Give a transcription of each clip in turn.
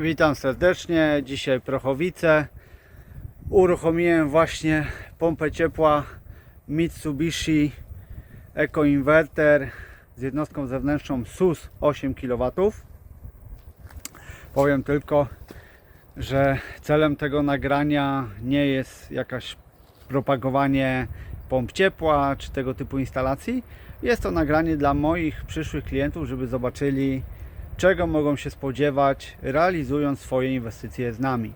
Witam serdecznie. Dzisiaj Prochowice. Uruchomiłem właśnie pompę ciepła Mitsubishi Eco Inverter z jednostką zewnętrzną SUS 8 kW. Powiem tylko, że celem tego nagrania nie jest jakaś propagowanie pomp ciepła czy tego typu instalacji. Jest to nagranie dla moich przyszłych klientów, żeby zobaczyli czego mogą się spodziewać realizując swoje inwestycje z nami.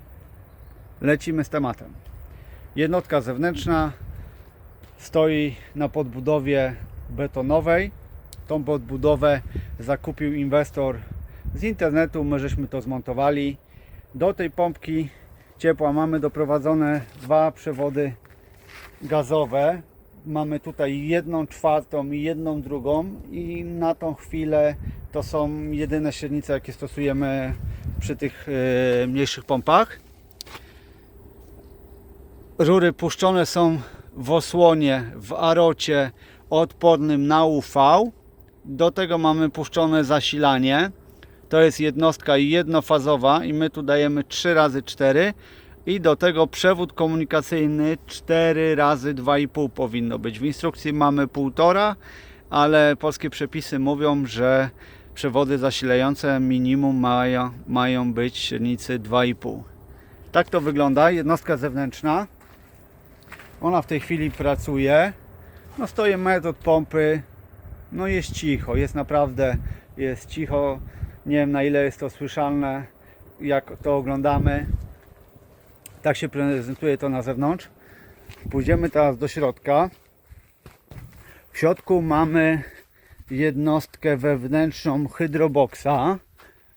Lecimy z tematem. Jednostka zewnętrzna stoi na podbudowie betonowej. Tą podbudowę zakupił inwestor z internetu, my żeśmy to zmontowali. Do tej pompki ciepła mamy doprowadzone dwa przewody gazowe. Mamy tutaj jedną czwartą i jedną drugą i na tą chwilę to są jedyne średnice jakie stosujemy przy tych e, mniejszych pompach. Rury puszczone są w osłonie, w arocie odpornym na UV. Do tego mamy puszczone zasilanie. To jest jednostka jednofazowa i my tu dajemy 3 razy 4 i do tego przewód komunikacyjny 4 razy 2,5 powinno być. W instrukcji mamy 1,5, ale polskie przepisy mówią, że przewody zasilające minimum mają, mają być średnicy 2,5. Tak to wygląda, jednostka zewnętrzna. Ona w tej chwili pracuje. No stoi metr od pompy. No jest cicho, jest naprawdę jest cicho. Nie wiem na ile jest to słyszalne, jak to oglądamy. Tak się prezentuje to na zewnątrz. Pójdziemy teraz do środka. W środku mamy jednostkę wewnętrzną hydroboxa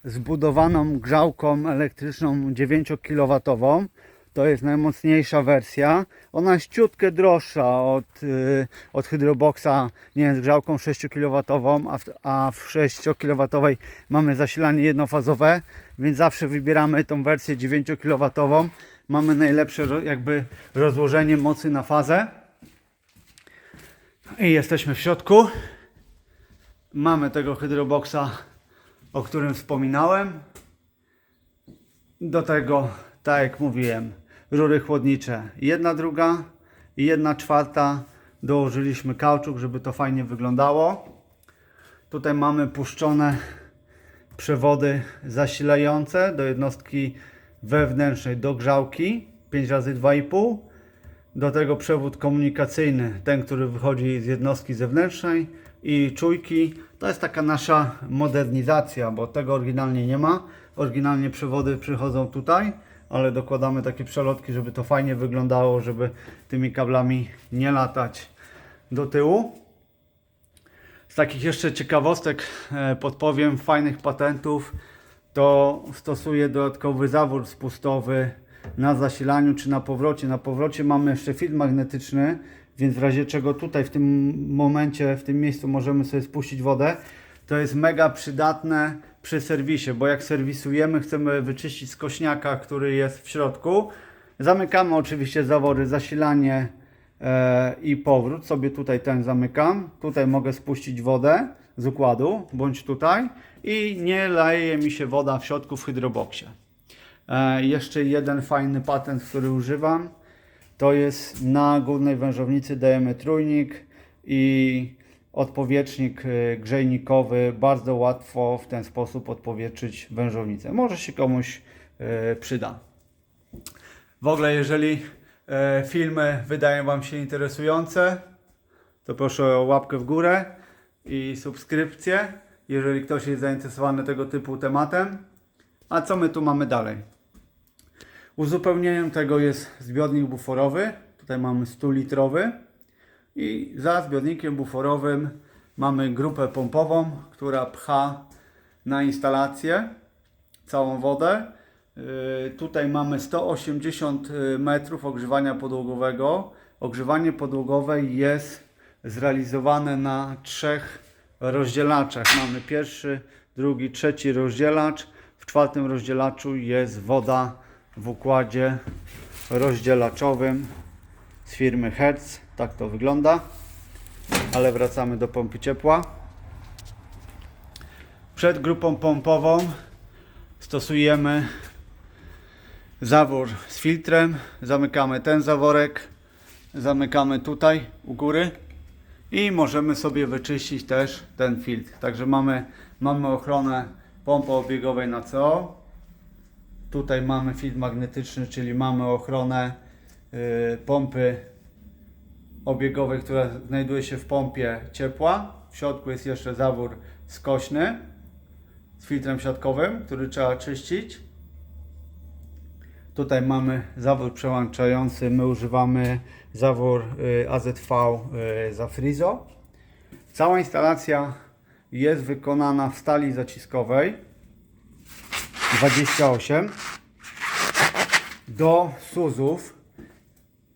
zbudowaną grzałką elektryczną 9 kW. To jest najmocniejsza wersja. Ona jest ciutkę droższa od, yy, od hydroboxa, nie z grzałką 6 kW, a w, a w 6 kW mamy zasilanie jednofazowe, więc zawsze wybieramy tą wersję 9 kW. Mamy najlepsze jakby rozłożenie mocy na fazę. I jesteśmy w środku. Mamy tego hydroboxa, o którym wspominałem. Do tego, tak jak mówiłem, rury chłodnicze. Jedna druga i jedna czwarta. Dołożyliśmy kauczuk, żeby to fajnie wyglądało. Tutaj mamy puszczone przewody zasilające do jednostki wewnętrznej do grzałki 5 razy 2,5 do tego przewód komunikacyjny, ten, który wychodzi z jednostki zewnętrznej i czujki. To jest taka nasza modernizacja, bo tego oryginalnie nie ma. Oryginalnie przewody przychodzą tutaj, ale dokładamy takie przelotki, żeby to fajnie wyglądało, żeby tymi kablami nie latać do tyłu. Z takich jeszcze ciekawostek e, podpowiem, fajnych patentów, to stosuję dodatkowy zawór spustowy na zasilaniu czy na powrocie. Na powrocie mamy jeszcze filtr magnetyczny, więc w razie czego tutaj w tym momencie, w tym miejscu możemy sobie spuścić wodę. To jest mega przydatne przy serwisie, bo jak serwisujemy, chcemy wyczyścić skośniaka, który jest w środku. Zamykamy oczywiście zawory, zasilanie e, i powrót. Sobie tutaj ten zamykam. Tutaj mogę spuścić wodę z układu, bądź tutaj i nie leje mi się woda w środku w hydroboxie. E, jeszcze jeden fajny patent, który używam, to jest na górnej wężownicy dajemy trójnik i odpowietrznik e, grzejnikowy. Bardzo łatwo w ten sposób odpowietrzyć wężownicę. Może się komuś e, przyda. W ogóle, jeżeli e, filmy wydają Wam się interesujące, to proszę o łapkę w górę i subskrypcję, jeżeli ktoś jest zainteresowany tego typu tematem. A co my tu mamy dalej? Uzupełnieniem tego jest zbiornik buforowy. Tutaj mamy 100 litrowy. I za zbiornikiem buforowym mamy grupę pompową, która pcha na instalację całą wodę. Yy, Tutaj mamy 180 metrów ogrzewania podłogowego. Ogrzewanie podłogowe jest zrealizowane na trzech rozdzielaczach. Mamy pierwszy, drugi, trzeci rozdzielacz. W czwartym rozdzielaczu jest woda w układzie rozdzielaczowym z firmy Hertz. Tak to wygląda. Ale wracamy do pompy ciepła. Przed grupą pompową stosujemy zawór z filtrem, zamykamy ten zaworek, zamykamy tutaj u góry i możemy sobie wyczyścić też ten filtr. Także mamy, mamy ochronę pompy obiegowej na CO. Tutaj mamy filtr magnetyczny, czyli mamy ochronę y, pompy obiegowej, która znajduje się w pompie ciepła. W środku jest jeszcze zawór skośny z filtrem siatkowym, który trzeba czyścić. Tutaj mamy zawór przełączający. My używamy zawór y, AZV y, za Frizo. Cała instalacja jest wykonana w stali zaciskowej 28 do SUZów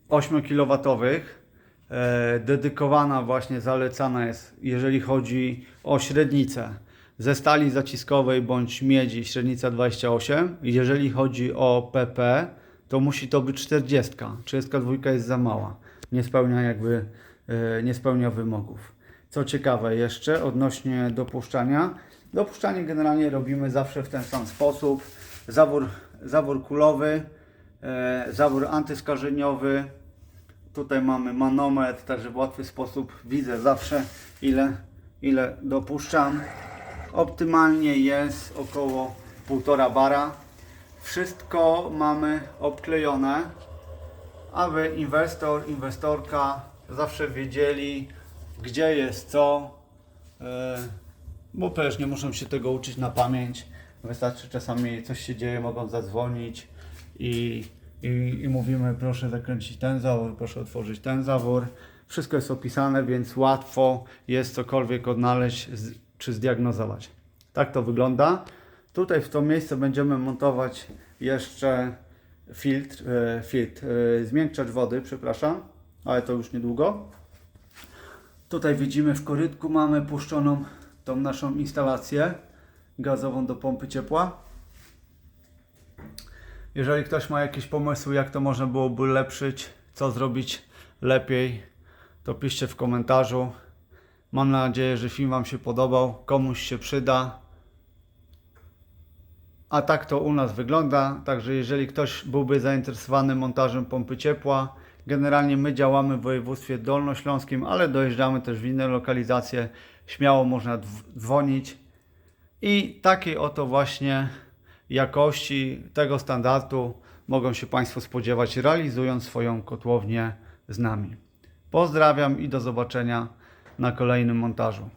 8 kW. Dedykowana właśnie, zalecana jest, jeżeli chodzi o średnicę ze stali zaciskowej bądź miedzi, średnica 28. Jeżeli chodzi o PP, to musi to być 40. 32 jest za mała. Nie spełnia jakby, e, nie spełnia wymogów. Co ciekawe jeszcze odnośnie dopuszczania. Dopuszczanie generalnie robimy zawsze w ten sam sposób. Zawór, zawór kulowy, e, zawór antyskarzeniowy, Tutaj mamy manometr, także w łatwy sposób widzę zawsze ile, ile dopuszczam. Optymalnie jest około 1,5 bara. Wszystko mamy obklejone, aby inwestor, inwestorka zawsze wiedzieli gdzie jest co, e, bo też nie muszą się tego uczyć na pamięć. Wystarczy czasami coś się dzieje, mogą zadzwonić i i, i mówimy proszę zakręcić ten zawór, proszę otworzyć ten zawór. Wszystko jest opisane, więc łatwo jest cokolwiek odnaleźć czy zdiagnozować. Tak to wygląda. Tutaj w to miejsce będziemy montować jeszcze filtr, e, filtr e, zmiękczacz wody, przepraszam, ale to już niedługo. Tutaj widzimy w korytku mamy puszczoną tą naszą instalację gazową do pompy ciepła. Jeżeli ktoś ma jakieś pomysły, jak to można byłoby ulepszyć, co zrobić lepiej, to piszcie w komentarzu. Mam nadzieję, że film Wam się podobał, komuś się przyda. A tak to u nas wygląda. Także jeżeli ktoś byłby zainteresowany montażem pompy ciepła, generalnie my działamy w województwie dolnośląskim, ale dojeżdżamy też w inne lokalizacje. Śmiało można dzwonić. I takiej oto właśnie jakości tego standardu mogą się Państwo spodziewać, realizując swoją kotłownię z nami. Pozdrawiam i do zobaczenia na kolejnym montażu.